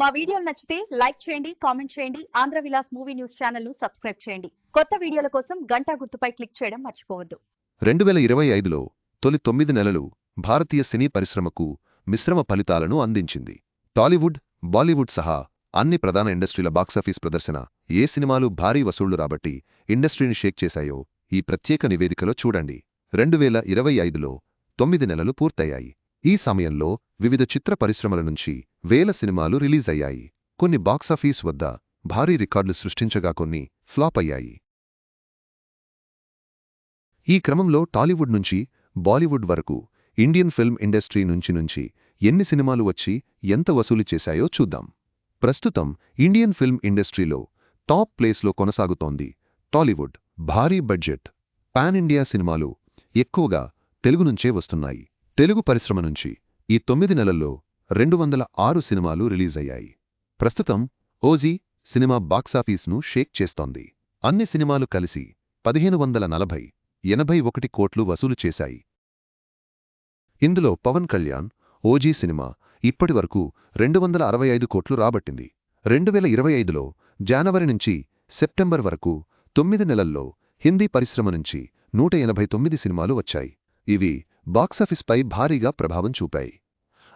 మా వీడియోలు నచ్చితే లైక్ చేయండి కామెంట్ చేయండి. ఆంధ్ర విలాస్ మూవీ న్యూస్ ఛానల్ను సబ్స్క్రైబ్ చేయండి. కొత్త వీడియోల కోసం గంటా గుర్తుపై క్లిక్ చేయడం మర్చిపోవద్దు. రెండు వేల ఇరవై ఐదులో తొలి తొమ్మిది నెలలు భారతీయ సినీ పరిశ్రమకు మిశ్రమ ఫలితాలను అందించింది. టాలీవుడ్ బాలీవుడ్ సహా అన్ని ప్రధాన ఇండస్ట్రీల బాక్సాఫీస్ ప్రదర్శన ఏ సినిమాలు భారీ వసూళ్ళు రాబట్టి ఇండస్ట్రీని షేక్ చేశాయో ఈ ప్రత్యేక నివేదికలో చూడండి. రెండు వేల ఇరవై ఐదులో తొమ్మిది నెలలు పూర్తయ్యాయి. ఈ సమయంలో వివిధ చిత్ర పరిశ్రమల నుంచి వేల సినిమాలు రిలీజ్ అయ్యాయి. కొన్ని బాక్సాఫీస్ వద్ద భారీ రికార్డులు సృష్టించగా కొన్ని ఫ్లాప్ అయ్యాయి. ఈ క్రమంలో టాలీవుడ్ నుంచి బాలీవుడ్ వరకు ఇండియన్ ఫిల్మ్ ఇండస్ట్రీ నుంచి నుంచి ఎన్ని సినిమాలు వచ్చి ఎంత వసూలు చేశాయో చూద్దాం. ప్రస్తుతం ఇండియన్ ఫిల్మ్ ఇండస్ట్రీలో టాప్ ప్లేస్లో కొనసాగుతోంది టాలీవుడ్. భారీ బడ్జెట్. పాన్ ఇండియా సినిమాలు ఎక్కువగా తెలుగు నుంచే వస్తున్నాయి. తెలుగు పరిశ్రమ నుంచి ఈ తొమ్మిది నెలల్లో రెండు వందల ఆరు సినిమాలు రిలీజ్ అయ్యాయి ప్రస్తుతం ఓజీ సినిమా బాక్సాఫీస్ను షేక్ చేస్తోంది. అన్ని సినిమాలు కలిసి పదిహేను వందల నలభై ఎనభై ఒకటి కోట్లు వసూలు చేశాయి. ఇందులో పవన్ కళ్యాణ్ ఓజీ సినిమా ఇప్పటివరకు రెండు వందల అరవై ఐదు కోట్లు రాబట్టింది. రెండు వేల ఇరవై ఐదులో జనవరి నుంచి సెప్టెంబర్ వరకు తొమ్మిది నెలల్లో హిందీ పరిశ్రమ నుంచి నూట ఎనభై తొమ్మిది సినిమాలు వచ్చాయి. ఇవి బాక్సాఫీస్పై భారీగా ప్రభావం చూపాయి.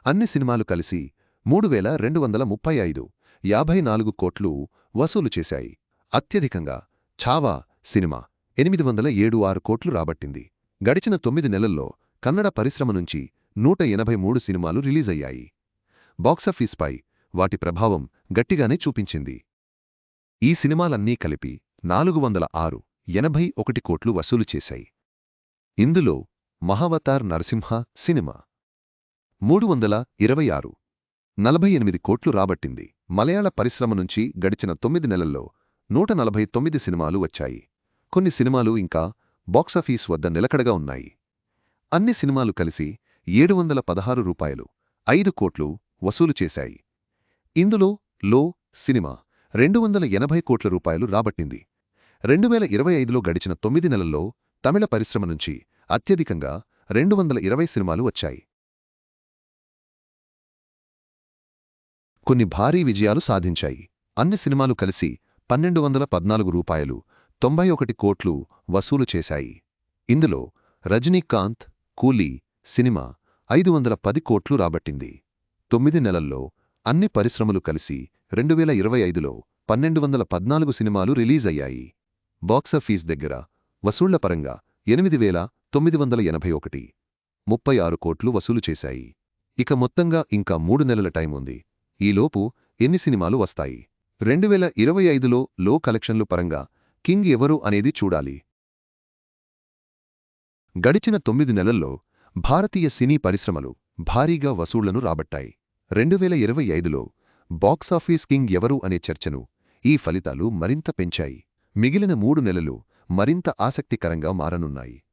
అన్ని సినిమాలు కలిసి మూడు వేల రెండు వందల ముప్పై ఐదు యాభై నాలుగు కోట్లు వసూలు చేశాయి. అత్యధికంగా ఛావా సినిమా ఎనిమిది వందల ఏడు ఆరు కోట్లు రాబట్టింది. గడిచిన తొమ్మిది నెలల్లో కన్నడ పరిశ్రమ నుంచి నూట ఎనభై మూడు సినిమాలు రిలీజయ్యాయి. బాక్సాఫీస్పై వాటి ప్రభావం గట్టిగానే చూపించింది. ఈ సినిమాలన్నీ కలిపి నాలుగు వందల ఆరు ఎనభై ఒకటి కోట్లు వసూలు చేశాయి. ఇందులో మహావతార్ నరసింహ సినిమా మూడు వందల ఇరవై ఆరు. నలభై ఎనిమిది కోట్లు రాబట్టింది. మలయాళ పరిశ్రమ నుంచి గడిచిన తొమ్మిది నెలల్లో నూట నలభై తొమ్మిది సినిమాలు వచ్చాయి. కొన్ని సినిమాలు ఇంకా బాక్సాఫీస్ వద్ద నిలకడగా ఉన్నాయి. అన్ని సినిమాలు కలిసి ఏడు వందల పదహారు రూపాయలు ఐదు కోట్లు వసూలు చేశాయి. ఇందులో లో సినిమా రెండు వందల ఎనభై కోట్ల రూపాయలు రాబట్టింది. రెండు వేల ఇరవై ఐదులో గడిచిన తొమ్మిది నెలల్లో తమిళ పరిశ్రమ నుంచి అత్యధికంగా రెండు వందల ఇరవై సినిమాలు వచ్చాయి. కొన్ని భారీ విజయాలు సాధించాయి. అన్ని సినిమాలు కలిసి పన్నెండు వందల పద్నాలుగు రూపాయలు తొంభై ఒకటి కోట్లు వసూలు చేశాయి. ఇందులో రజనీకాంత్ కూలీ సినిమా ఐదు వందల పది కోట్లు రాబట్టింది. తొమ్మిది నెలల్లో అన్ని పరిశ్రమలు కలిసి రెండు వేల ఇరవై ఐదులో పన్నెండు వందల పద్నాలుగు సినిమాలు రిలీజ్ అయ్యాయి. బాక్సాఫీస్ దగ్గర వసూళ్ళ పరంగా ఎనిమిది వేల తొమ్మిది వందల ఎనభై ఒకటి ముప్పై ఆరు కోట్లు వసూలు చేశాయి. ఇక మొత్తంగా ఇంకా మూడు నెలల టైం ఉంది. ఈలోపు ఎన్ని సినిమాలు వస్తాయి? రెండు వేల ఇరవై ఐదులో లో కలెక్షన్లు పరంగా కింగ్ ఎవరు అనేది చూడాలి. గడిచిన తొమ్మిది నెలల్లో భారతీయ సినీ పరిశ్రమలు భారీగా వసూళ్ళను రాబట్టాయి. రెండు వేల ఇరవై ఐదులో బాక్సాఫీస్ కింగ్ ఎవరు అనే చర్చను ఈ ఫలితాలు మరింత పెంచాయి. మిగిలిన మూడు నెలలు మరింత ఆసక్తికరంగా మారనున్నాయి.